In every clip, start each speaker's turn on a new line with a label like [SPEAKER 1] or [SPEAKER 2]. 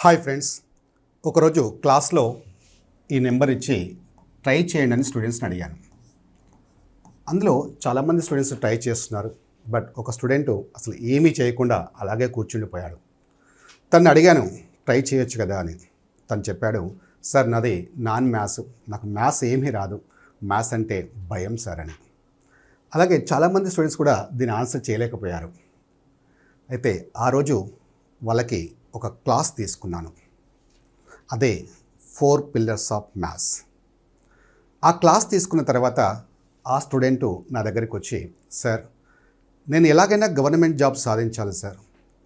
[SPEAKER 1] Hi friends. ఒకరోజు క్లాస్లో ఈ నెంబర్ ఇచ్చి ట్రై చేయండి అని స్టూడెంట్స్ని అడిగాను. అందులో చాలామంది స్టూడెంట్స్ ట్రై చేస్తున్నారు బట్ ఒక స్టూడెంట్ అసలు ఏమీ చేయకుండా అలాగే కూర్చుండిపోయాడు. తను అడిగాను ట్రై చేయొచ్చు కదా అని. తను చెప్పాడు సార్ నాది నాన్ మ్యాథ్స్ నాకు మ్యాథ్స్ ఏమీ రాదు మ్యాథ్స్ అంటే భయం సార్ అని. అలాగే చాలామంది స్టూడెంట్స్ కూడా దీని ఆన్సర్ చేయలేకపోయారు. అయితే ఆ రోజు వాళ్ళకి ఒక క్లాస్ తీసుకున్నాను. అదే ఫోర్ పిల్లర్స్ ఆఫ్ మ్యాథ్స్. ఆ క్లాస్ తీసుకున్న తర్వాత ఆ స్టూడెంటు నా దగ్గరికి వచ్చి సార్ నేను ఎలాగైనా గవర్నమెంట్ జాబ్ సాధించాలి సార్.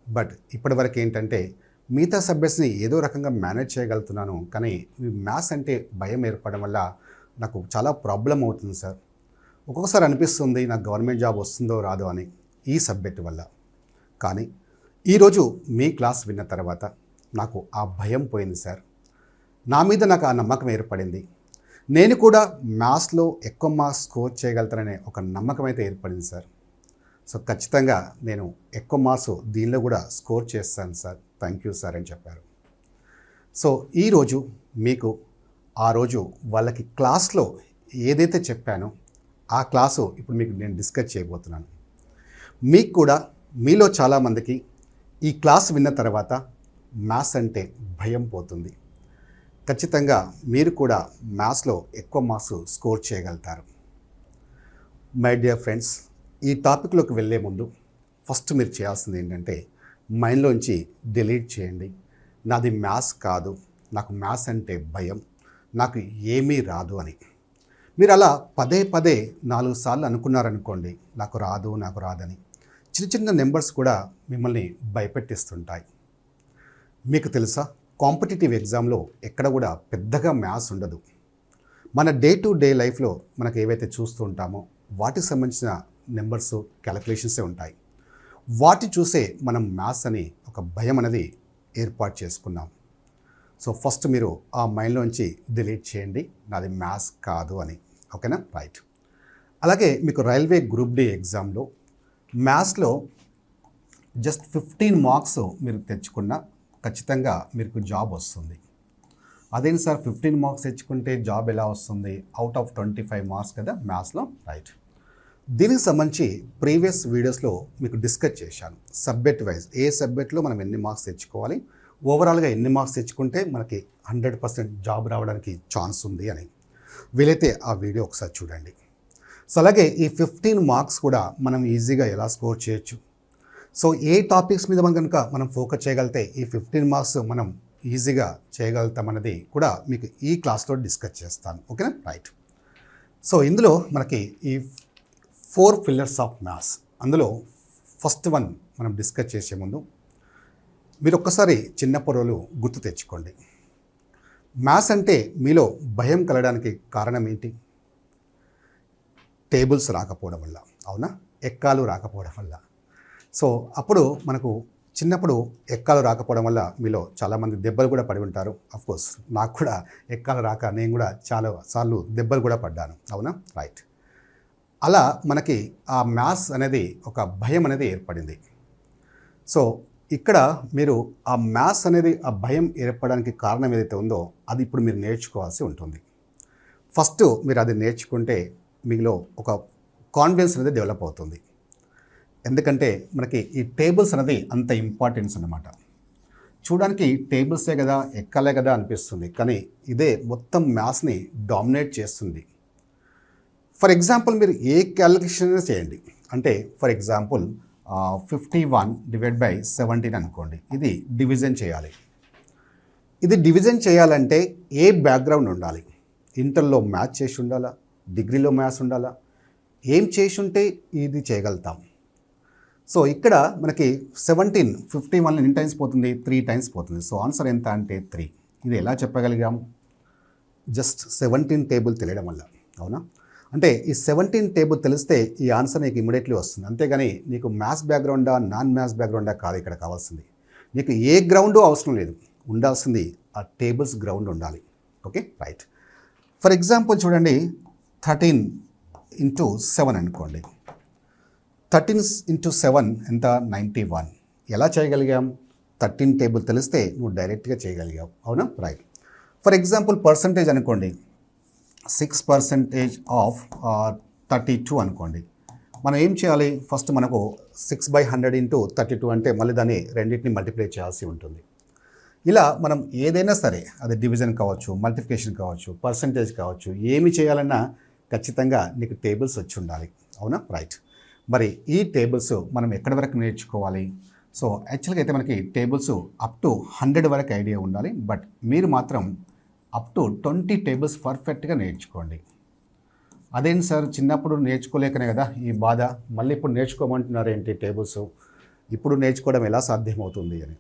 [SPEAKER 1] బట్ ఇప్పటివరకు ఏంటంటే మిగతా సబ్జెక్ట్స్ని ఏదో రకంగా మేనేజ్ చేయగలుగుతున్నాను. కానీ ఈ మ్యాథ్స్ అంటే భయం ఏర్పడడం వల్ల నాకు చాలా ప్రాబ్లం అవుతుంది సార్. ఒక్కొక్కసారి అనిపిస్తుంది నాకు గవర్నమెంట్ జాబ్ వస్తుందో రాదో అని ఈ సబ్జెక్ట్ వల్ల. కానీ ఈరోజు మీ క్లాస్ విన్న తర్వాత నాకు ఆ భయం పోయింది సార్. నా మీద నాకు ఆ నమ్మకం ఏర్పడింది. నేను కూడా మ్యాథ్స్లో ఎక్కువ మార్క్స్ స్కోర్ చేయగలుగుతాననే ఒక నమ్మకం అయితే ఏర్పడింది సార్. సో ఖచ్చితంగా నేను ఎక్కువ మార్క్స్ దీనిలో కూడా స్కోర్ చేస్తాను సార్. థ్యాంక్ యూ సార్ అని చెప్పారు. సో ఈరోజు మీకు ఆ రోజు వాళ్ళకి క్లాస్లో ఏదైతే చెప్పానో ఆ క్లాసు ఇప్పుడు మీకు నేను డిస్కస్ చేయబోతున్నాను. మీకు కూడా మీలో చాలామందికి ఈ క్లాస్ విన్న తర్వాత మ్యాథ్స్ అంటే భయం పోతుంది. ఖచ్చితంగా మీరు కూడా మ్యాథ్స్లో ఎక్కువ మార్క్స్ స్కోర్ చేయగలుగుతారు. మై డియర్ ఫ్రెండ్స్ ఈ టాపిక్లోకి వెళ్ళే ముందు ఫస్ట్ మీరు చేయాల్సింది ఏంటంటే మైండ్లోంచి డిలీట్ చేయండి. నాది మ్యాథ్స్ కాదు నాకు మ్యాథ్స్ అంటే భయం నాకు ఏమీ రాదు అని. మీరు అలా పదే పదే నాలుగు సార్లు అనుకున్నారనుకోండి నాకు రాదు నాకు రాదని. చిన్న చిన్న నెంబర్స్ కూడా మిమ్మల్ని భయపెట్టిస్తుంటాయి. మీకు తెలుసా? కాంపిటేటివ్ ఎగ్జామ్లో ఎక్కడ కూడా పెద్దగా మ్యాథ్స్ ఉండదు. మన డే టు డే లైఫ్లో మనకు ఏవైతే చూస్తూ ఉంటామో వాటికి సంబంధించిన నెంబర్స్ క్యాలకులేషన్సే ఉంటాయి. వాటి చూసే మనం మ్యాథ్స్ అని ఒక భయం అనేది ఏర్పాటు చేసుకున్నాం. సో ఫస్ట్ మీరు ఆ మైండ్లోంచి డిలీట్ చేయండి. నాది మ్యాథ్స్ కాదు అని. ఓకేనా? రైట్. అలాగే మీకు రైల్వే గ్రూప్ డి ఎగ్జామ్లో మ్యాథ్స్లో జస్ట్ ఫిఫ్టీన్ మార్క్స్ మీరు తెచ్చుకున్న ఖచ్చితంగా మీకు జాబ్ వస్తుంది. అదేంటి సార్? ఫిఫ్టీన్ మార్క్స్ తెచ్చుకుంటే జాబ్ ఎలా వస్తుంది? Out of twenty five marks కదా మ్యాథ్స్లో? రైట్. దీనికి సంబంధించి ప్రీవియస్ వీడియోస్లో మీకు డిస్కస్ చేశాను. సబ్జెక్ట్ వైజ్ ఏ సబ్జెక్ట్లో మనం ఎన్ని మార్క్స్ తెచ్చుకోవాలి? ఓవరాల్గా ఎన్ని మార్క్స్ తెచ్చుకుంటే మనకి హండ్రెడ్ పర్సెంట్ జాబ్ రావడానికి ఛాన్స్ ఉంది అని. వీలైతే ఆ వీడియో ఒకసారి చూడండి. సో అలాగే ఈ ఫిఫ్టీన్ మార్క్స్ కూడా మనం ఈజీగా ఎలా స్కోర్ చేయొచ్చు? సో ఏ టాపిక్స్ మీద మనం కనుక మనం ఫోకస్ చేయగలిగితే ఈ ఫిఫ్టీన్ మార్క్స్ మనం ఈజీగా చేయగలుగుతామన్నది కూడా మీకు ఈ క్లాస్లో డిస్కస్ చేస్తాను. ఓకేనా రైట్ సో ఇందులో మనకి ఈ ఫోర్ పిల్లర్స్ ఆఫ్ మ్యాథ్స్ అందులో ఫస్ట్ వన్ మనం డిస్కస్ చేసే ముందు మీరు ఒక్కసారి చిన్న పొరలు గుర్తు తెచ్చుకోండి. మ్యాథ్స్ అంటే మీలో భయం కలగడానికి కారణం ఏంటి? టేబుల్స్ రాకపోవడం వల్ల. అవునా? ఎక్కాలు రాకపోవడం వల్ల. సో అప్పుడు మనకు చిన్నప్పుడు ఎక్కాలు రాకపోవడం వల్ల మీలో చాలామంది దెబ్బలు కూడా పడి ఉంటారు. కోర్స్ నాకు కూడా ఎక్కాలు రాక నేను కూడా చాలా సార్లు దెబ్బలు కూడా పడ్డాను. అవునా? రైట్ అలా మనకి ఆ మ్యాథ్స్ అనేది ఒక భయం అనేది ఏర్పడింది. సో ఇక్కడ మీరు ఆ మ్యాథ్స్ అనేది ఆ భయం ఏర్పడడానికి కారణం ఏదైతే ఉందో అది ఇప్పుడు మీరు నేర్చుకోవాల్సి ఉంటుంది. ఫస్ట్ మీరు అది నేర్చుకుంటే మీలో ఒక కాన్ఫిడెన్స్ అనేది డెవలప్ అవుతుంది. ఎందుకంటే మనకి ఈ టేబుల్స్ అనేది అంత ఇంపార్టెన్స్ అన్నమాట. చూడడానికి టేబుల్సే కదా ఎక్కలే కదా అనిపిస్తుంది. కానీ ఇదే మొత్తం మ్యాథ్స్ని డామినేట్ చేస్తుంది. ఫర్ ఎగ్జాంపుల్ మీరు ఏ క్యాలిక్యులేషన్ చేయండి. అంటే for example fifty one divide by seventeen అనుకోండి. ఇది డివిజన్ చేయాలి. ఇది డివిజన్ చేయాలంటే ఏ బ్యాక్గ్రౌండ్ ఉండాలి? ఇంటర్లో మ్యాచ్ చేసి ఉండాలా? డిగ్రీలో మ్యాథ్స్ ఉండాలా? ఏం చేసి ఉంటే ఇది చేయగలుగుతాం. సో ఇక్కడ మనకి సెవెంటీన్ ఫిఫ్టీ వన్ ఎన్ని టైమ్స్ పోతుంది? త్రీ టైమ్స్ పోతుంది. సో ఆన్సర్ ఎంత అంటే త్రీ. ఇది ఎలా చెప్పగలిగాం? జస్ట్ సెవెంటీన్ టేబుల్ తెలియడం వల్ల. అవునా? అంటే ఈ సెవెంటీన్ టేబుల్ తెలిస్తే ఈ ఆన్సర్ నీకు ఇమీడియట్లీ వస్తుంది. అంతేగాని నీకు మ్యాథ్స్ బ్యాక్గ్రౌండా నాన్ మ్యాథ్స్ బ్యాక్గ్రౌండా కాదు ఇక్కడ కావాల్సింది. నీకు ఏ గ్రౌండ్ అవసరం లేదు. ఉండాల్సింది ఆ టేబుల్స్ గ్రౌండ్ ఉండాలి. ఓకే? రైట్. ఫర్ ఎగ్జాంపుల్ చూడండి. థర్టీన్ ఇంటూ సెవెన్ అనుకోండి. థర్టీన్ ఇంటూ సెవెన్ ఎంత? Ninety one. ఎలా చేయగలిగాం? థర్టీన్ టేబుల్ తెలిస్తే నువ్వు డైరెక్ట్గా చేయగలిగావు. అవునా? రైట్. ఫర్ ఎగ్జాంపుల్ పర్సంటేజ్ అనుకోండి. Six percentage of thirty two అనుకోండి. మనం ఏం చేయాలి? ఫస్ట్ మనకు six by hundred into thirty two అంటే మళ్ళీ దాన్ని రెండింటిని మల్టిప్లై చేయాల్సి ఉంటుంది. ఇలా మనం ఏదైనా సరే అది డివిజన్ కావచ్చు మల్టిప్లికేషన్ కావచ్చు పర్సంటేజ్ కావచ్చు ఏమి చేయాలన్నా ఖచ్చితంగా నీకు టేబుల్స్ వచ్చి ఉండాలి. అవునా? రైట్ మరి ఈ టేబుల్స్ మనం ఎక్కడి వరకు నేర్చుకోవాలి? సో యాక్చువల్గా అయితే మనకి టేబుల్స్ అప్ టు హండ్రెడ్ వరకు ఐడియా ఉండాలి. బట్ మీరు మాత్రం అప్ టు ట్వంటీ టేబుల్స్ పర్ఫెక్ట్గా నేర్చుకోండి. అదేంటి సార్? చిన్నప్పుడు నేర్చుకోలేకనే కదా ఈ బాధ. మళ్ళీ ఇప్పుడు నేర్చుకోమంటున్నారు ఏంటి టేబుల్స్ ఇప్పుడు నేర్చుకోవడం ఎలా సాధ్యమవుతుంది అని.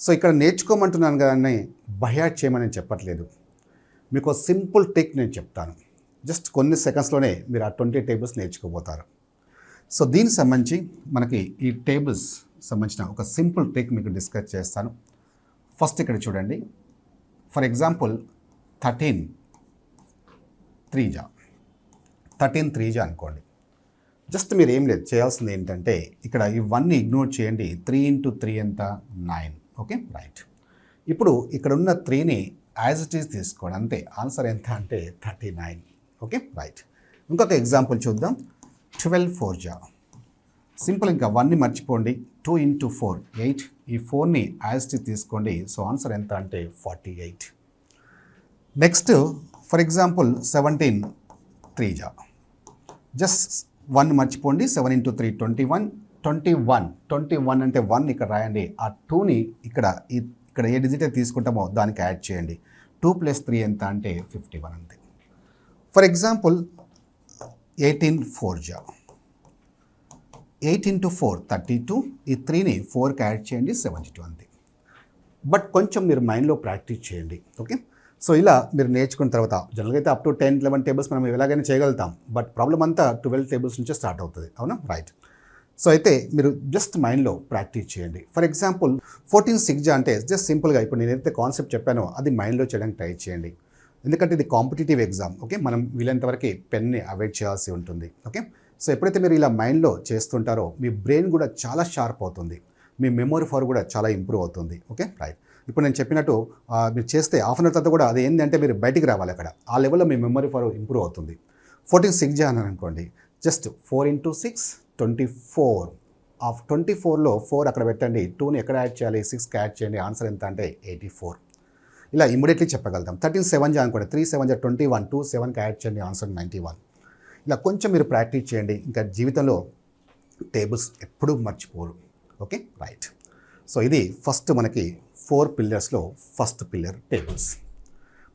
[SPEAKER 1] సో ఇక్కడ నేర్చుకోమంటున్నాను కదా అని బయాట్ చేయమని చెప్పట్లేదు. మీకు సింపుల్ టెక్ నేను చెప్తాను. జస్ట్ కొన్ని సెకండ్స్లోనే మీరు ఆ ట్వంటీ టేబుల్స్ నేర్చుకోబోతారు. సో దీనికి సంబంధించి మనకి ఈ టేబుల్స్ సంబంధించిన ఒక సింపుల్ ట్రిక్ మీకు డిస్కస్ చేస్తాను. ఫస్ట్ ఇక్కడ చూడండి. ఫర్ ఎగ్జాంపుల్ థర్టీన్ త్రీజా. థర్టీన్ త్రీజా అనుకోండి. జస్ట్ మీరు ఏం లేదు చేయాల్సింది ఏంటంటే ఇక్కడ ఇవన్నీ ఇగ్నోర్ చేయండి. త్రీ ఇంటూ త్రీ ఎంత? నైన్. ఓకే? రైట్. ఇప్పుడు ఇక్కడ ఉన్న త్రీని యాజ్ ఇట్ ఈస్ తీసుకోండి. అంతే. ఆన్సర్ ఎంత అంటే థర్టీ నైన్. ఓకే రైట్ ఇంకొక ఎగ్జాంపుల్ చూద్దాం. ట్వెల్వ్ ఫోర్ జా సింపుల్ ఇంకా వన్ని మర్చిపోండి. టూ ఇంటూ ఫోర్ ఎయిట్ ఈ ఫోర్ని యాజ్టీ తీసుకోండి. సో ఆన్సర్ ఎంత అంటే forty eight next for example seventeen three జా జస్ట్ వన్ మర్చిపోండి. Seven into three twenty one twenty one twenty one అంటే వన్ ఇక్కడ రాయండి. ఆ టూని ఇక్కడ ఇక్కడ ఏ డిజిట్ తీసుకుంటామో దానికి యాడ్ చేయండి. టూ ప్లస్ త్రీ ఎంత అంటే ఫిఫ్టీ వన్ అంతే. ఫర్ ఎగ్జాంపుల్ ఎయిటీన్ ఫోర్ జా eight into four thirty two ఈ త్రీని ఫోర్కి యాడ్ చేయండి సెవెంటీ టూ అంది బట్ కొంచెం మీరు మైండ్లో ప్రాక్టీస్ చేయండి ఓకే సో ఇలా మీరు నేర్చుకున్న తర్వాత జనరల్గా అయితే up to ten eleven tables మనం ఎలాగైనా చేయగలుగుతాం. బట్ ప్రాబ్లం అంతా ట్వెల్వ్ టేబుల్స్ నుంచే స్టార్ట్ అవుతుంది అవునా? రైట్ సో అయితే మీరు జస్ట్ మైండ్లో ప్రాక్టీస్ చేయండి. ఫర్ ఎగ్జాంపుల్ ఫోర్టీన్ సిక్స్ అంటే జస్ట్ సింపుల్గా ఇప్పుడు నేనైతే కాన్సెప్ట్ చెప్పానో అది మైండ్లో చేయడానికి ట్రై చేయండి. ఎందుకంటే ఇది కాంపిటేటివ్ ఎగ్జామ్ ఓకే? మనం వీలైనంత వరకు పెన్ని అవాయిడ్ చేయాల్సి ఉంటుంది ఓకే? సో ఎప్పుడైతే మీరు ఇలా మైండ్లో చేస్తుంటారో మీ బ్రెయిన్ కూడా చాలా షార్ప్ అవుతుంది. మీ మెమొరీ పవర్ కూడా చాలా ఇంప్రూవ్ అవుతుంది ఓకే? రైట్. ఇప్పుడు నేను చెప్పినట్టు మీరు చేస్తే హాఫ్ అన్ అవర్ తర్వాత కూడా అది ఏంటంటే మీరు బయటికి రావాలి అక్కడ. ఆ లెవెల్లో మీ మెమొరీ పవర్ ఇంప్రూవ్ అవుతుంది. ఫోర్టీన్ సిక్స్ చేయాలని అనుకోండి. Just four into six twenty four. Of twenty ఫోర్లో ఫోర్ అక్కడ పెట్టండి. టూని ఎక్కడ యాడ్ చేయాలి? సిక్స్కి యాడ్ చేయండి. ఆన్సర్ ఎంత అంటే ఎయిటీ ఫోర్. ఇలా ఇమీడియట్లీ చెప్పగలుగుతాం. థర్టీన్ సెవెన్ జా అనుకోండి త్రీ సెవెన్ జా ట్వంటీ వన్ టూ సెవెన్కి యాడ్ చేయండి ఆన్సర్ నైంటీ వన్ ఇలా కొంచెం మీరు ప్రాక్టీస్ చేయండి ఇంకా జీవితంలో టేబుల్స్ ఎప్పుడూ మర్చిపోరు. ఓకే రైట్ సో ఇది ఫస్ట్ మనకి ఫోర్ పిల్లర్స్లో ఫస్ట్ పిల్లర్ టేబుల్స్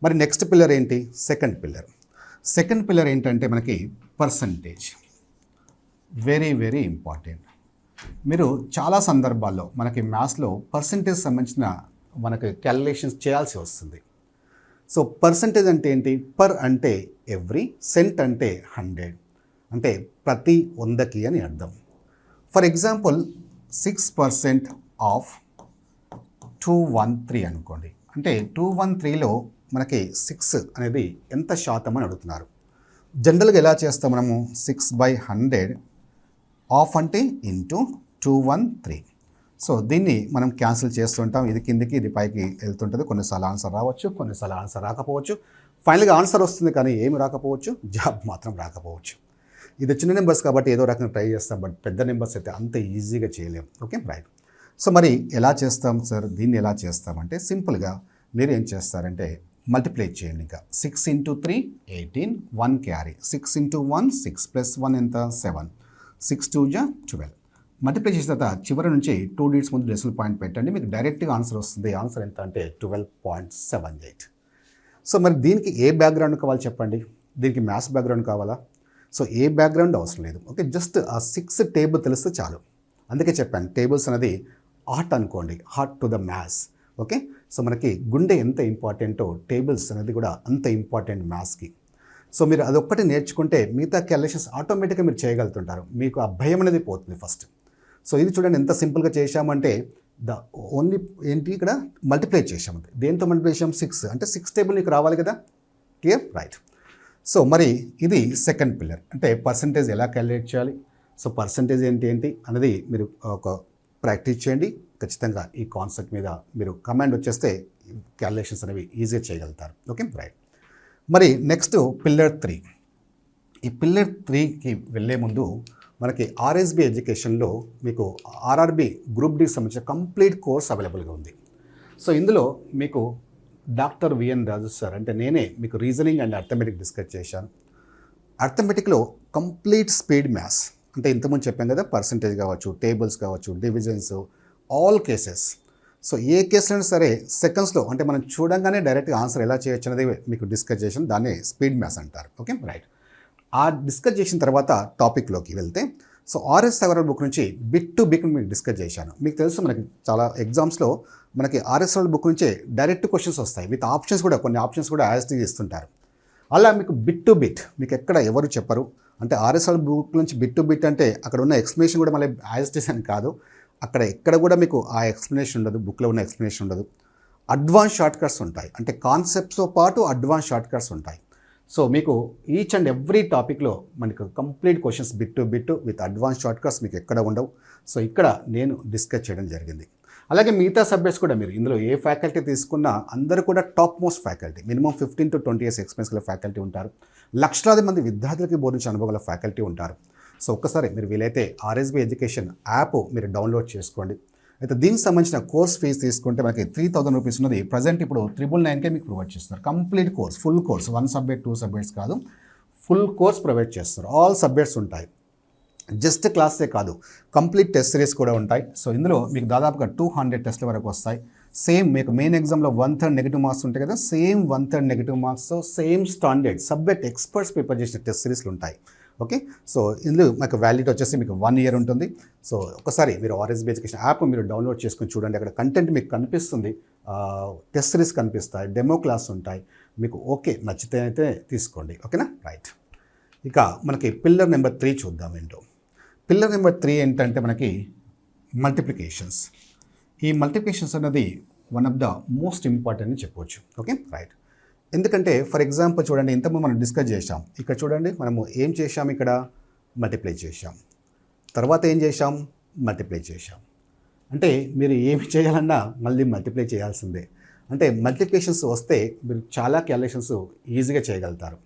[SPEAKER 1] మరి నెక్స్ట్ పిల్లర్ ఏంటి? సెకండ్ పిల్లర్ సెకండ్ పిల్లర్ ఏంటంటే మనకి పర్సంటేజ్ వెరీ వెరీ ఇంపార్టెంట్ మీరు చాలా సందర్భాల్లో మనకి మ్యాథ్స్లో పర్సంటేజ్ సంబంధించిన మనకి క్యాలిక్యులేషన్స్ చేయాల్సి వస్తుంది. సో పర్సంటేజ్ అంటే ఏంటి? పర్ అంటే ఎవ్రీ సెంట్ అంటే హండ్రెడ్ అంటే ప్రతి వందకి అని అర్థం. For example six percent of two one three అనుకోండి. అంటే టూ వన్ త్రీలో మనకి సిక్స్ అనేది ఎంత శాతం అని అడుగుతున్నారు. జనరల్గా ఎలా చేస్తాం మనము? సిక్స్ బై హండ్రెడ్ ఆఫ్ అంటే into two one three so దీన్ని మనం క్యాన్సిల్ చేస్తుంటాం. ఇది కిందికి ఇది పైకి వెళ్తుంటుంది. కొన్నిసార్లు ఆన్సర్ రావచ్చు కొన్నిసార్లు ఆన్సర్ రాకపోవచ్చు. ఫైనల్గా ఆన్సర్ వస్తుంది కానీ ఏమి రాకపోవచ్చు? జాబ్ మాత్రం రాకపోవచ్చు. ఇది చిన్న నెంబర్స్ కాబట్టి ఏదో రకంగా ట్రై చేస్తాం బట్ పెద్ద నెంబర్స్ అయితే అంత ఈజీగా చేయలేం. ఓకే రైట్ సో మరి ఎలా చేస్తాం సార్ దీన్ని ఎలా చేస్తామంటే సింపుల్గా మీరు ఏం చేస్తారంటే మల్టిప్లై చేయండి ఇంకా. Six into three eighteen one carry six into one six plus one ఎంత? సెవెన్ సిక్స్ టూ జా ట్వెల్వ్ మల్టిప్లై చేసిన తర్వాత చివరి నుంచి టూ డీట్స్ ముందు డెసిమల్ పాయింట్ పెట్టండి. మీకు డైరెక్ట్గా ఆన్సర్ వస్తుంది. ఆన్సర్ ఎంత అంటే twelve point seven eight so మరి దీనికి ఏ బ్యాక్గ్రౌండ్ కావాలి చెప్పండి? దీనికి మ్యాథ్స్ బ్యాక్గ్రౌండ్ కావాలా? సో ఏ బ్యాక్గ్రౌండ్ అవసరం లేదు. ఓకే జస్ట్ ఆ సిక్స్ టేబుల్ తెలిస్తే చాలు. అందుకే చెప్పాను టేబుల్స్ అనేది హార్ట్ అనుకోండి. Heart to the maths okay so మనకి గుండె ఎంత ఇంపార్టెంటో టేబుల్స్ అనేది కూడా అంత ఇంపార్టెంట్ మ్యాథ్స్కి సో మీరు అదొక్కటి నేర్చుకుంటే మిగతా క్యాలిక్యులేషన్స్ ఆటోమేటిక్గా మీరు చేయగలుగుతుంటారు. మీకు ఆ భయం అనేది పోతుంది ఫస్ట్ సో ఇది చూడండి ఎంత సింపుల్గా చేశామంటే ద ఓన్లీ ఏంటి ఇక్కడ మల్టిప్లై చేసాము దేంతో మల్టిప్లై చేసాం సిక్స్. అంటే సిక్స్ టేబుల్ నీకు రావాలి కదా? క్లియర్? రైట్. సో మరి ఇది సెకండ్ పిల్లర్ అంటే పర్సంటేజ్ ఎలా క్యాలిక్యులేట్ చేయాలి? సో పర్సంటేజ్ ఏంటి ఏంటి అనేది మీరు ఒక ప్రాక్టీస్ చేయండి. ఖచ్చితంగా ఈ కాన్సెప్ట్ మీద మీరు కమాండ్ వచ్చేస్తే క్యాలిక్యులేషన్స్ అనేవి ఈజీగా చేయగలుగుతారు. ఓకే రైట్ మరి నెక్స్ట్ పిల్లర్ త్రీ ఈ పిల్లర్ త్రీకి వెళ్ళే ముందు మనకి ఆర్ఎస్బి ఎడ్యుకేషన్లో మీకు ఆర్ఆర్బి గ్రూప్ డి సంబంధించిన కంప్లీట్ కోర్స్ అవైలబుల్గా ఉంది. సో ఇందులో మీకు డాక్టర్ విఎన్ రాజు సార్ అంటే నేనే మీకు రీజనింగ్ అండ్ అర్థమెటిక్ డిస్కస్ చేశాను. అర్థమెటిక్లో కంప్లీట్ స్పీడ్ మ్యాథ్స్ అంటే ఇంతకుముందు చెప్పాం కదా పర్సంటేజ్ కావచ్చు టేబుల్స్ కావచ్చు డివిజన్స్ ఆల్ కేసెస్. సో ఏ కేసు అయినా సరే సెకండ్స్లో అంటే మనం చూడంగానే డైరెక్ట్గా ఆన్సర్ ఎలా చేయొచ్చు అనేది మీకు డిస్కస్ చేసిన దాన్ని స్పీడ్ మ్యాథ్స్ అంటారు. ఓకే? రైట్. ఆ డిస్కస్ చేసిన తర్వాత టాపిక్లోకి వెళ్తే సో ఆర్ఎస్ అగర్వాల్ బుక్ నుంచి బిట్ టు బిట్ మీకు డిస్కస్ చేశాను. మీకు తెలుసు మనకి చాలా ఎగ్జామ్స్లో మనకి ఆర్ఎస్ అగర్వాల్ బుక్ నుంచే డైరెక్ట్ క్వశ్చన్స్ వస్తాయి. విత్ ఆప్షన్స్ కూడా కొన్ని ఆప్షన్స్ కూడా యాజ్ ఇస్తుంటారు. అలా మీకు బిట్ టు బిట్ మీకు ఎక్కడ ఎవరు చెప్పరు? అంటే ఆర్ఎస్ఎల్ బుక్ నుంచి బిట్ టు బిట్ అంటే అక్కడ ఉన్న ఎక్స్ప్లెనేషన్ కూడా మళ్ళీ యాజ్ అని కాదు. అక్కడ ఎక్కడ కూడా మీకు ఆ ఎక్స్ప్లెనేషన్ ఉండదు బుక్లో ఉన్న ఎక్స్ప్లెనేషన్ ఉండదు. అడ్వాన్స్ షార్ట్ కట్స్ ఉంటాయి. అంటే కాన్సెప్ట్స్తో పాటు అడ్వాన్స్ షార్ట్ కట్స్ ఉంటాయి. సో మీకు ఈచ్ అండ్ ఎవ్రీ టాపిక్లో మనకు complete questions bit to bit with advance shortcuts మీకు ఎక్కడ ఉండవు. సో ఇక్కడ నేను డిస్కస్ చేయడం జరిగింది. అలాగే మిగతా సబ్జెక్ట్స్ కూడా మీరు ఇందులో ఏ ఫ్యాకల్టీ తీసుకున్నా అందరూ కూడా top most faculty minimum fifteen to twenty years experience గల ఫ్యాకల్టీ ఉంటారు. లక్షలాది మంది విద్యార్థులకి బోధించే అనుభవం గల ఫ్యాకల్టీ ఉంటారు. సో ఒక్కసారి మీరు వీలైతే ఆర్ఎస్బి ఎడ్యుకేషన్ యాప్ మీరు డౌన్లోడ్ చేసుకోండి. అయితే దీనికి సంబంధించిన కోర్స్ ఫీజు తీసుకుంటే మనకి త్రీ థౌసండ్ రూపీస్ ఉన్నది. ప్రజెంట్ ఇప్పుడు త్రిబుల్ నైన్కే మీకు ప్రొవైడ్ చేస్తారు. Complete course full course one subject two subjects కాదు. ఫుల్ కోర్స్ ప్రొవైడ్ చేస్తారు. ఆల్ సబ్జెక్ట్స్ ఉంటాయి. జస్ట్ క్లాసే కాదు. కంప్లీట్ టెస్ట్ సిరీస్ కూడా ఉంటాయి. సో ఇందులో మీకు దాదాపుగా టూ హండ్రెడ్ టెస్ట్ల వరకు వస్తాయి. సేమ్ మీకు మెయిన్ ఎగ్జామ్లో వన్ థర్డ్ నెగిటివ్ మార్క్స్ ఉంటాయి కదా same one third negative marks same standard subject experts prepare చేసిన టెస్ట్ సిరీస్లు ఉంటాయి. ఓకే సో ఇందులో మీకు వ్యాలిడిటీ వచ్చేసి మీకు వన్ ఇయర్ ఉంటుంది. సో ఒకసారి మీరు ఆర్ఎస్బి ఎడ్యుకేషన్ యాప్ మీరు డౌన్లోడ్ చేసుకుని చూడండి. అక్కడ కంటెంట్ మీకు కనిపిస్తుంది. టెస్ట్ సిరీస్ కనిపిస్తాయి. డెమో క్లాస్ ఉంటాయి. మీకు ఓకే నచ్చితే అయితే తీసుకోండి. ఓకేనా రైట్ ఇక మనకి పిల్లర్ నెంబర్ త్రీ చూద్దాం ఏంటో. పిల్లర్ నెంబర్ త్రీ ఏంటంటే మనకి మల్టిప్లికేషన్స్ ఈ మల్టిప్లికేషన్స్ అనేది one of the most important అని చెప్పవచ్చు ఓకే రైట్ ఎందుకంటే ఫర్ ఎగ్జాంపుల్ చూడండి ఇంతకుముందు మనం డిస్కస్ చేసాం ఇక్కడ చూడండి మనము ఏం చేశాం ఇక్కడ? మల్టిప్లై చేశాం. తర్వాత ఏం చేశాం? మల్టిప్లై చేసాం అంటే మీరు ఏమి చేయాలన్నా మళ్ళీ మల్టిప్లై చేయాల్సిందే. అంటే మల్టిప్లికేషన్స్ వస్తే మీరు చాలా క్యాలిక్యులేషన్స్ ఈజీగా చేయగలుగుతారు.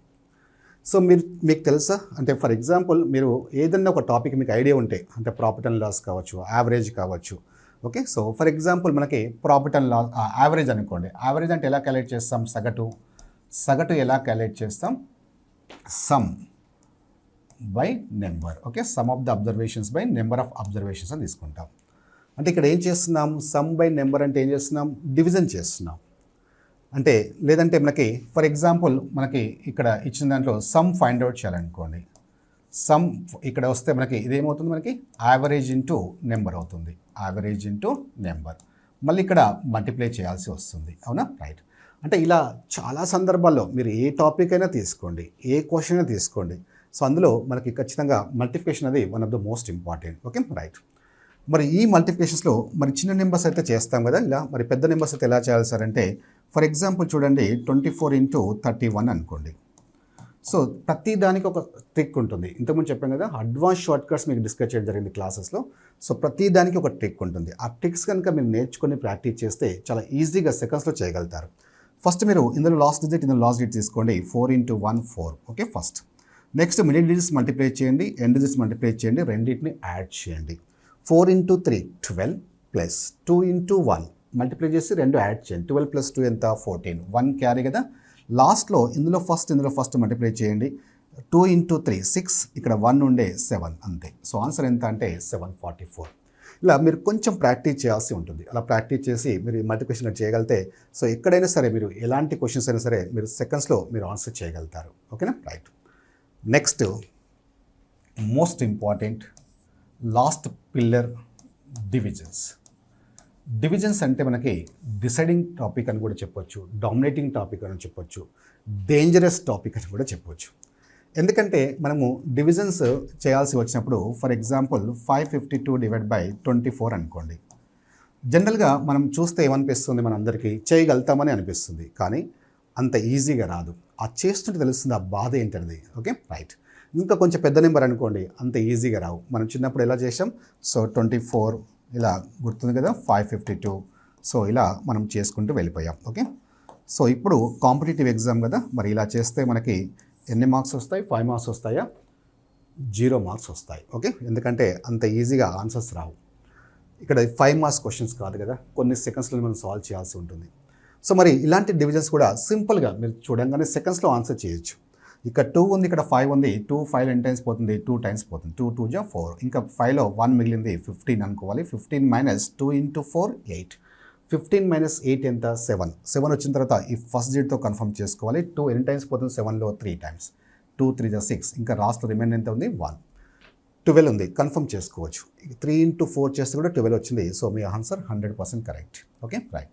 [SPEAKER 1] సో మీరు మీకు తెలుసా? అంటే ఫర్ ఎగ్జాంపుల్ మీరు ఏదన్నా ఒక టాపిక్ మీకు ఐడియా ఉంటే అంటే ప్రాఫిట్ అండ్ లాస్ కావచ్చు యావరేజ్ కావచ్చు ఓకే సో ఫర్ ఎగ్జాంపుల్ మనకి ప్రాఫిట్ అండ్ లాస్ యావరేజ్ అనుకోండి. యావరేజ్ అంటే ఎలా క్యాలిక్యులేట్ చేస్తాం? సగటు సగటు ఎలా క్యాలిక్యులేట్ చేస్తాం? Sum by number. Okay? Sum of the observations by number of observations అని తీసుకుంటాం. అంటే ఇక్కడ ఏం చేస్తున్నాం? సమ్ బై నెంబర్ అంటే ఏం చేస్తున్నాం? డివిజన్ చేస్తున్నాం. అంటే లేదంటే మనకి ఫర్ ఎగ్జాంపుల్ మనకి ఇక్కడ ఇచ్చిన దాంట్లో సమ్ ఫైండ్ అవుట్ చేయాలనుకోండి. సమ్ ఇక్కడ వస్తే మనకి ఇదేమవుతుంది మనకి? యావరేజ్ ఇంటూ నెంబర్ అవుతుంది. Average into number. మళ్ళీ ఇక్కడ మల్టిప్లై చేయాల్సి వస్తుంది. అవునా? రైట్. అంటే ఇలా చాలా సందర్భాల్లో మీరు ఏ టాపిక్ అయినా తీసుకోండి ఏ క్వశ్చన్ అయినా తీసుకోండి. సో అందులో మనకి ఖచ్చితంగా మల్టిఫికేషన్ అది one of the most important okay right మరి ఈ మల్టిఫికేషన్స్లో మరి చిన్న నెంబర్స్ అయితే చేస్తాం కదా? ఇలా మరి పెద్ద నెంబర్స్ అయితే ఎలా చేయాలి సార్ అంటే ఫర్ ఎగ్జాంపుల్ చూడండి twenty four into thirty one అనుకోండి. సో ప్రతి దానికి ఒక ట్రిక్ ఉంటుంది. ఇంతకుముందు చెప్పాను కదా అడ్వాన్స్ షార్ట్ కట్స్ మీకు డిస్కస్ చేయడం జరిగింది క్లాసెస్లో సో ప్రతి దానికి ఒక ట్రిక్ ఉంటుంది. ఆ ట్రిక్స్ కనుక మీరు నేర్చుకొని ప్రాక్టీస్ చేస్తే చాలా ఈజీగా సెకండ్స్లో చేయగలుగుతారు. ఫస్ట్ మీరు ఇందులో లాస్ట్ డిజిట్ ఇందులో లాస్ట్ డిజిట్ తీసుకోండి. Four into one four okay first next middle digits multiply చేయండి. ఎండ్ డిజిట్స్ మల్టిప్లై చేయండి. రెండింటిని యాడ్ చేయండి. Four into three twelve plus two into one multiply చేసి రెండు యాడ్ చేయండి. ట్వెల్వ్ ప్లస్ టూ ఎంత? ఫోర్టీన్ వన్ క్యారీ కదా. లాస్ట్లో ఇందులో ఫస్ట్ ఇందులో ఫస్ట్ మల్టిప్లై చేయండి. టూ ఇంటూ త్రీ సిక్స్ ఇక్కడ వన్ ఉండే సెవెన్ అంతే. సో ఆన్సర్ ఎంత అంటే సెవెన్ ఫార్టీ ఫోర్ ఇలా మీరు కొంచెం ప్రాక్టీస్ చేయాల్సి ఉంటుంది. అలా ప్రాక్టీస్ చేసి మీరు మల్టిప్లికేషన్ చేయగలిగితే సో ఎక్కడైనా సరే మీరు ఎలాంటి క్వశ్చన్స్ అయినా సరే మీరు సెకండ్స్లో మీరు ఆన్సర్ చేయగలుగుతారు. ఓకేనా? Right. Next most important last pillar divisions. Divisions అంటే మనకి డిసైడింగ్ టాపిక్ అని కూడా చెప్పొచ్చు డామినేటింగ్ టాపిక్ అని చెప్పొచ్చు డేంజరస్ టాపిక్ అని కూడా చెప్పొచ్చు. ఎందుకంటే మనము డివిజన్స్ చేయాల్సి వచ్చినప్పుడు for example five fifty two divide by twenty four అనుకోండి. జనరల్గా మనం చూస్తే ఏమనిపిస్తుంది మనందరికీ? చేయగలుగుతామని అనిపిస్తుంది. కానీ అంత ఈజీగా రాదు. ఆ చేస్తుంటే తెలుస్తుంది ఆ బాధ ఏంటనేది. ఓకే రైట్ ఇంకా కొంచెం పెద్ద నెంబర్ అనుకోండి. అంత ఈజీగా రావు. మనం చిన్నప్పుడు ఎలా చేసాం సో ట్వంటీ ఫోర్ ఇలా గుర్తుంది కదా? ఫైవ్ ఫిఫ్టీ టూ సో ఇలా మనం చేసుకుంటూ వెళ్ళిపోయాం. ఓకే సో ఇప్పుడు కాంపిటేటివ్ ఎగ్జామ్ కదా? మరి ఇలా చేస్తే మనకి ఎన్ని మార్క్స్ వస్తాయి? ఫైవ్ మార్క్స్ వస్తాయా? జీరో మార్క్స్ వస్తాయి. ఓకే? ఎందుకంటే అంత ఈజీగా ఆన్సర్స్ రావు. ఇక్కడ ఫైవ్ మార్క్స్ క్వశ్చన్స్ కాదు కదా? కొన్ని సెకండ్స్లో మనం సాల్వ్ చేయాల్సి ఉంటుంది. సో మరి ఇలాంటి డివిజన్స్ కూడా సింపుల్గా మీరు చూడంగానే సెకండ్స్లో ఆన్సర్ చేయొచ్చు. ఇక్కడ టూ ఉంది ఇక్కడ ఫైవ్ ఉంది. టూ ఫైవ్ ఎన్ టైమ్స్ పోతుంది. టూ టైమ్స్ పోతుంది. టూ టూ జా ఫోర్. ఇంకా ఫైవ్లో వన్ మిగిలింది. ఫిఫ్టీన్ అనుకోవాలి. Fifteen minus two into four eight. Fifteen minus eight ఎంత? సెవెన్ సెవెన్ వచ్చిన తర్వాత ఈ ఫస్ట్ జీడ్తో కన్ఫర్మ్ చేసుకోవాలి. టూ ఎన్ని టైమ్స్ పోతుంది? సెవెన్లో త్రీ టైమ్స్ టూ త్రీ జా సిక్స్ ఇంకా లాస్ట్ రిమైన్ ఎంత ఉంది? వన్ ట్వెల్వ్ ఉంది. కన్ఫర్మ్ చేసుకోవచ్చు. త్రీ ఇంటూ ఫోర్ చేస్తే కూడా ట్వెల్వ్ వచ్చింది. సో మీ answer hundred percent correct okay right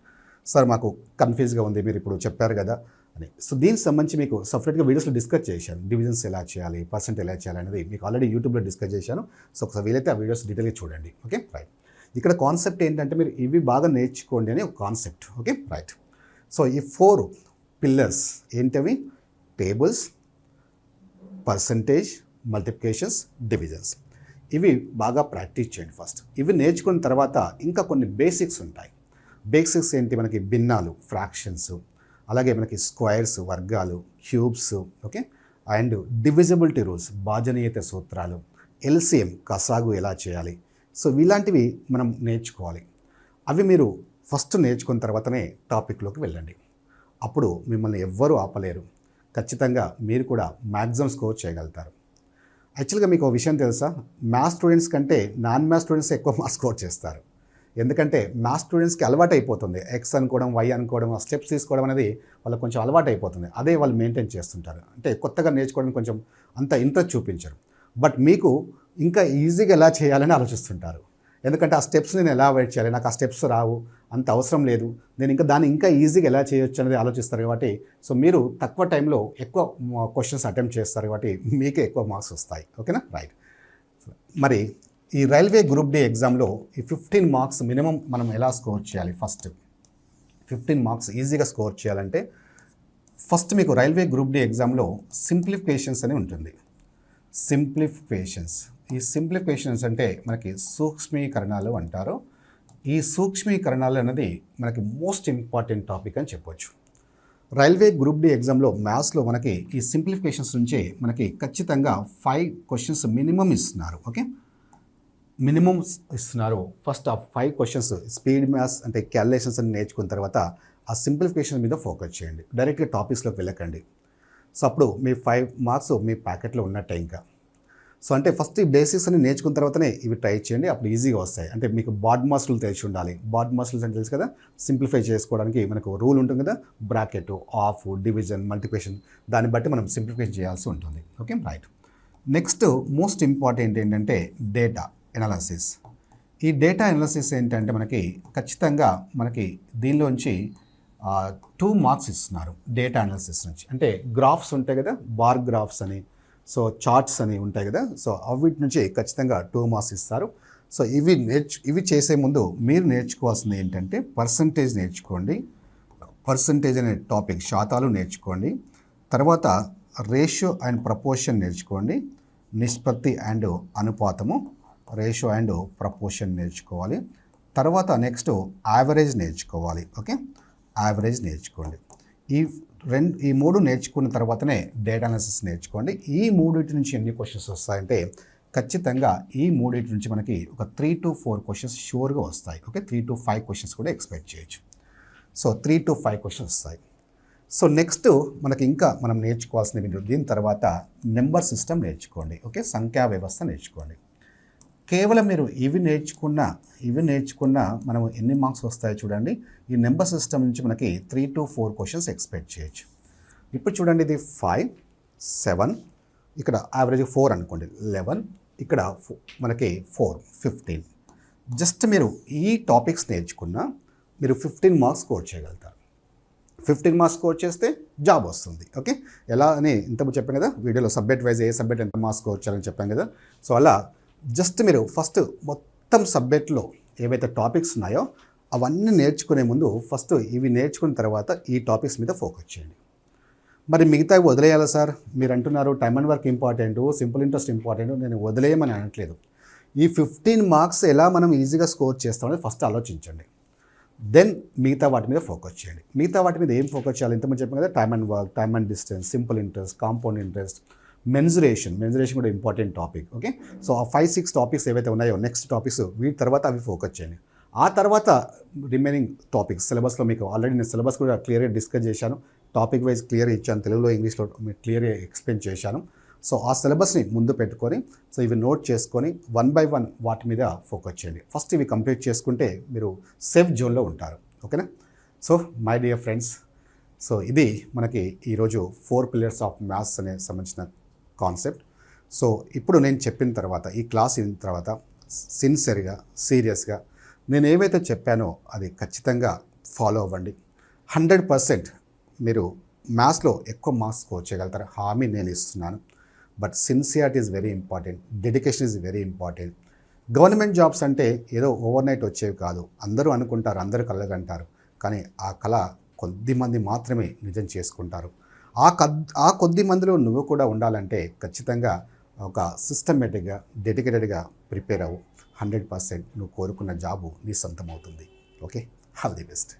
[SPEAKER 1] sir మాకు కన్ఫ్యూజ్గా ఉంది. మీరు ఇప్పుడు చెప్పారు కదా అని. సో దీనికి సంబంధించి మీకు సపరేట్గా వీడియోస్లో డిస్కస్ చేశాను. డివిజన్స్ ఎలా చేయాలి? పర్సెంట్ ఎలా చేయాలి అనేది మీకు ఆల్రెడీ యూట్యూబ్లో డిస్కస్ చేశాను. సో ఒకసారి వీలైతే ఆ వీడియోస్ డీటెయిల్గా చూడండి. ఓకే రైట్ ఇక్కడ కాన్సెప్ట్ ఏంటంటే మీరు ఇవి బాగా నేర్చుకోండి అని ఒక కాన్సెప్ట్ ఓకే రైట్ సో ఈ ఫోర్ పిల్లర్స్ ఏంటవి? టేబుల్స్ పర్సంటేజ్ మల్టిప్లికేషన్స్ డివిజన్స్ ఇవి బాగా ప్రాక్టీస్ చేయండి ఫస్ట్ ఇవి నేర్చుకున్న తర్వాత ఇంకా కొన్ని బేసిక్స్ ఉంటాయి. బేసిక్స్ ఏంటి? మనకి భిన్నాలు ఫ్రాక్షన్స్ అలాగే మనకి స్క్వైర్స్ వర్గాలు cubes okay and divisibility rules భాజనీయత సూత్రాలు ఎల్సిఎం కసాగు ఎలా చేయాలి? సో ఇలాంటివి మనం నేర్చుకోవాలి. అవి మీరు ఫస్ట్ నేర్చుకున్న తర్వాతనే టాపిక్లోకి వెళ్ళండి. అప్పుడు మిమ్మల్ని ఎవ్వరూ ఆపలేరు. ఖచ్చితంగా మీరు కూడా మ్యాక్సిమం స్కోర్ చేయగలుగుతారు. యాక్చువల్గా మీకు ఒక విషయం తెలుసా? మ్యాథ్స్ స్టూడెంట్స్ కంటే నాన్ మ్యాథ్స్ స్టూడెంట్స్ ఎక్కువ మార్క్స్ స్కోర్ చేస్తారు. ఎందుకంటే మ్యాథ్స్ స్టూడెంట్స్కి అలవాటు అయిపోతుంది. ఎక్స్ అనుకోవడం వై అనుకోవడం ఆ స్టెప్స్ తీసుకోవడం అనేది వాళ్ళకి కొంచెం అలవాటు అయిపోతుంది. అదే వాళ్ళు మెయింటైన్ చేస్తుంటారు. అంటే కొత్తగా నేర్చుకోవడం కొంచెం అంత ఇంట్రెస్ట్ చూపించరు. బట్ మీకు ఇంకా ఈజీగా ఎలా చేయాలని ఆలోచిస్తుంటారు. ఎందుకంటే ఆ స్టెప్స్ నేను ఎలా అవాయిడ్ చేయాలి నాకు ఆ స్టెప్స్ రావు అంత అవసరం లేదు నేను ఇంకా దాన్ని ఇంకా ఈజీగా ఎలా చేయొచ్చు అనేది ఆలోచిస్తారు కాబట్టి సో మీరు తక్కువ టైంలో ఎక్కువ క్వశ్చన్స్ అటెంప్ట్ చేస్తారు కాబట్టి మీకే ఎక్కువ మార్క్స్ వస్తాయి. ఓకేనా? రైట్. మరి ఈ రైల్వే గ్రూప్ డి ఎగ్జామ్లో ఈ ఫిఫ్టీన్ మార్క్స్ మినిమం మనం ఎలా స్కోర్ చేయాలి ఫస్ట్? ఫిఫ్టీన్ మార్క్స్ ఈజీగా స్కోర్ చేయాలంటే ఫస్ట్ మీకు రైల్వే గ్రూప్ డి ఎగ్జామ్లో సింప్లిఫికేషన్స్ అని ఉంటుంది. సింప్లిఫికేషన్స్. ఈ సింప్లిఫికేషన్స్ అంటే మనకి సూక్ష్మీకరణాలు అంటారు. ఈ సూక్ష్మీకరణాలు అనేది మనకి మోస్ట్ ఇంపార్టెంట్ టాపిక్ అని చెప్పొచ్చు. రైల్వే గ్రూప్ డి ఎగ్జామ్లో మ్యాథ్స్లో మనకి ఈ సింప్లిఫికేషన్స్ నుంచే మనకి ఖచ్చితంగా ఫైవ్ క్వశ్చన్స్ మినిమం ఇస్తున్నారు. ఓకే? మినిమం ఇస్తున్నారు. ఫస్ట్ ఆ ఫైవ్ క్వశ్చన్స్ స్పీడ్ మ్యాథ్స్ అంటే క్యాలిక్యులేషన్స్ అని నేర్చుకున్న తర్వాత ఆ సింప్లిఫికేషన్ మీద ఫోకస్ చేయండి. డైరెక్ట్గా టాపిక్స్లోకి వెళ్ళకండి. సో అప్పుడు మీ ఫైవ్ మార్క్స్ మీ ప్యాకెట్లో ఉన్నట్టే ఇంకా. సో అంటే ఫస్ట్ ఈ బేసిక్స్ అని నేర్చుకున్న తర్వాతనే ఇవి ట్రై చేయండి. అప్పుడు ఈజీగా వస్తాయి. అంటే మీకు బాడ్ మాస్టర్లు తెలిసి ఉండాలి. బాడ్ మాస్టర్స్ అంటే తెలుసు కదా? సింప్లిఫై చేసుకోవడానికి మనకు రూల్ ఉంటుంది కదా? బ్రాకెట్ ఆఫ్ డివిజన్ మల్టిప్లికేషన్ దాన్ని బట్టి మనం సింప్లిఫై చేయాల్సి ఉంటుంది. Okay? Right. Next most important ఏంటంటే డేటా ఎనాలసిస్. ఈ డేటా ఎనాలసిస్ ఏంటంటే మనకి ఖచ్చితంగా మనకి దీనిలోంచి టూ మార్క్స్ ఇస్తున్నారు డేటా అనాలిసిస్ నుంచి. అంటే గ్రాఫ్స్ ఉంటాయి కదా? బార్ గ్రాఫ్స్ అని సో చార్ట్స్ అని ఉంటాయి కదా. సో అవిటి నుంచి ఖచ్చితంగా టూ మార్క్స్ ఇస్తారు. సో ఇవి నేర్చు ఇవి చేసే ముందు మీరు నేర్చుకోవాల్సింది ఏంటంటే పర్సంటేజ్ నేర్చుకోండి. పర్సంటేజ్ అనే టాపిక్ శాతాలు నేర్చుకోండి. తర్వాత రేషియో అండ్ ప్రపోర్షన్ నేర్చుకోండి. నిష్పత్తి అండ్ అనుపాతము రేషియో అండ్ ప్రపోర్షన్ నేర్చుకోవాలి. తర్వాత నెక్స్ట్ యావరేజ్ నేర్చుకోవాలి. ఓకే? యావరేజ్ నేర్చుకోండి. ఈ రెండు ఈ మూడు నేర్చుకున్న తర్వాతనే డేటా అనాలిసిస్ నేర్చుకోండి. ఈ మూడింటి నుంచి ఎన్ని క్వశ్చన్స్ వస్తాయంటే ఖచ్చితంగా ఈ మూడింటి నుంచి మనకి ఒక త్రీ టు ఫోర్ క్వశ్చన్స్ షూర్గా వస్తాయి. Okay three to five questions కూడా ఎక్స్పెక్ట్ చేయొచ్చు. So three to five questions వస్తాయి. సో నెక్స్ట్ మనకి ఇంకా మనం నేర్చుకోవాల్సినవి దీని తర్వాత నెంబర్ సిస్టమ్ నేర్చుకోండి. ఓకే సంఖ్యా వ్యవస్థ నేర్చుకోండి. కేవలం మీరు ఇవి నేర్చుకున్న ఇవి నేర్చుకున్న మనం ఎన్ని మార్క్స్ వస్తాయో చూడండి. ఈ నెంబర్ సిస్టమ్ నుంచి మనకి three to four questions expect చేయొచ్చు. ఇప్పుడు చూడండి ఇది ఫైవ్ సెవెన్ ఇక్కడ యావరేజ్ ఫోర్ అనుకోండి. లెవెన్ ఇక్కడ ఫో- మనకి ఫోర్ ఫిఫ్టీన్. జస్ట్ మీరు ఈ టాపిక్స్ నేర్చుకున్న మీరు ఫిఫ్టీన్ మార్క్స్ స్కోర్ చేయగలుగుతారు. ఫిఫ్టీన్ మార్క్స్ స్కోర్ చేస్తే జాబ్ వస్తుంది. ఓకే? ఎలా అని ఇంతకు చెప్పాను కదా వీడియోలో సబ్జెక్ట్ వైజ్ ఏ సబ్జెక్ట్ ఎంత మార్క్స్ స్కోర్ చేయాలని చెప్పాను కదా. సో అలా జస్ట్ మీరు ఫస్ట్ మొత్తం సబ్జెక్ట్లో ఏవైతే టాపిక్స్ ఉన్నాయో అవన్నీ నేర్చుకునే ముందు ఫస్ట్ ఇవి నేర్చుకున్న తర్వాత ఈ టాపిక్స్ మీద ఫోకస్ చేయండి. మరి మిగతావి వదిలేయాలా సార్? మీరు అంటున్నారు time and work important simple interest important నేను వదిలేయమని అనట్లేదు. ఈ ఫిఫ్టీన్ మార్క్స్ ఎలా మనం ఈజీగా స్కోర్ చేస్తామని ఫస్ట్ ఆలోచించండి. దెన్ మిగతా వాటి మీద ఫోకస్ చేయండి. మిగతా వాటి మీద ఏం ఫోకస్ చేయాలి? ఇంతమంది చెప్పాను కదా time and work time and distance simple interest compound interest mensuration mensuration కూడా ఇంపార్టెంట్ టాపిక్ ఓకే? సో ఆ ఫైవ్ సిక్స్ టాపిక్స్ ఏవైతే ఉన్నాయో నెక్స్ట్ టాపిక్స్ వీటి తర్వాత అవి ఫోకస్ చేయండి. ఆ తర్వాత రిమైనింగ్ టాపిక్స్ సిలబస్లో మీకు ఆల్రెడీ నేను సిలబస్ కూడా క్లియర్గా డిస్కస్ చేశాను. టాపిక్ వైజ్ క్లియర్ ఇచ్చాను తెలుగులో ఇంగ్లీష్లో మీకు క్లియర్గా ఎక్స్ప్లెయిన్ చేశాను. సో ఆ సిలబస్ని ముందు పెట్టుకొని సో ఇవి నోట్ చేసుకొని వన్ బై వన్ వాటి మీద ఫోకస్ చేయండి. ఫస్ట్ ఇవి కంప్లీట్ చేసుకుంటే మీరు సేఫ్ జోన్లో ఉంటారు ఓకేనా? So my dear friends so ఇది మనకి ఈరోజు ఫోర్ పిల్లర్స్ ఆఫ్ మ్యాథ్స్ అనే సంబంధించిన కాన్సెప్ట్ సో ఇప్పుడు నేను చెప్పిన తర్వాత ఈ క్లాస్ అయిన తర్వాత సిన్సియర్గా సీరియస్గా నేను ఏవైతే చెప్పానో అది ఖచ్చితంగా ఫాలో అవ్వండి. హండ్రెడ్ పర్సెంట్ మీరు మ్యాథ్స్లో ఎక్కువ మార్క్స్ స్కోర్ చేయగలుగుతారు. హామీ నేను ఇస్తున్నాను. But sincerity is very important dedication is very important government jobs అంటే ఏదో ఓవర్ నైట్ వచ్చేవి కాదు. అందరూ అనుకుంటారు అందరూ కలగంటారు. కానీ ఆ కళ కొద్దిమంది మాత్రమే నిజం చేసుకుంటారు. ఆ కద్ ఆ కొద్ది మందిలో నువ్వు కూడా ఉండాలంటే ఖచ్చితంగా ఒక సిస్టమేటిక్గా డెడికేటెడ్గా ప్రిపేర్ అవ్వు. హండ్రెడ్ పర్సెంట్ నువ్వు కోరుకున్న జాబు నీ సొంతం అవుతుంది ఓకే? All the best